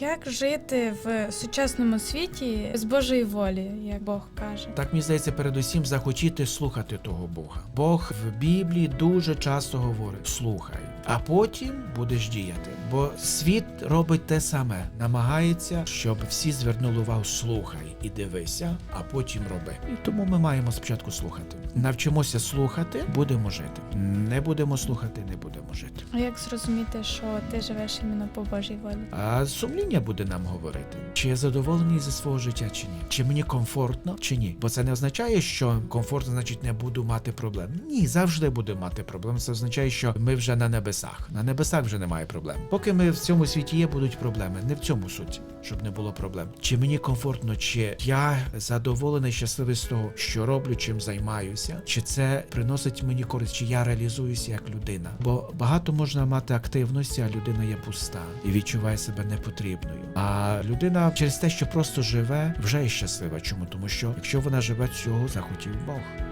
Як жити в сучасному світі з Божої волі, як Бог каже? Так мені здається, передусім захотіти слухати того Бога. Бог в Біблії дуже часто говорить: слухай, а потім будеш діяти. Бо світ робить те саме, намагається, щоб всі звернули увагу, слухай і дивися, а потім роби. І тому ми маємо спочатку слухати. Навчимося слухати, будемо жити. Не будемо слухати, не будемо жити. А як зрозуміти, що ти живеш іменно по Божій волі? А сумління буде нам говорити, чи я задоволений зі свого життя, чи ні, чи мені комфортно, чи ні. Бо це не означає, що комфортно значить не буду мати проблем. Ні, завжди буду мати проблем. Це означає, що ми вже на небесах. На небесах вже немає проблем. Поки ми в цьому світі є, будуть проблеми. Не в цьому суть, щоб не було проблем. Чи мені комфортно, чи я задоволений, щасливий з того, що роблю, чим займаюся, чи це приносить мені користь, чи я реалізуюся як людина. Бо багато можна мати активності, а людина є пуста і відчуває себе непотрібною. А людина через те, що просто живе, вже є щаслива. Чому? Тому що якщо вона живе цього, захотів Бог.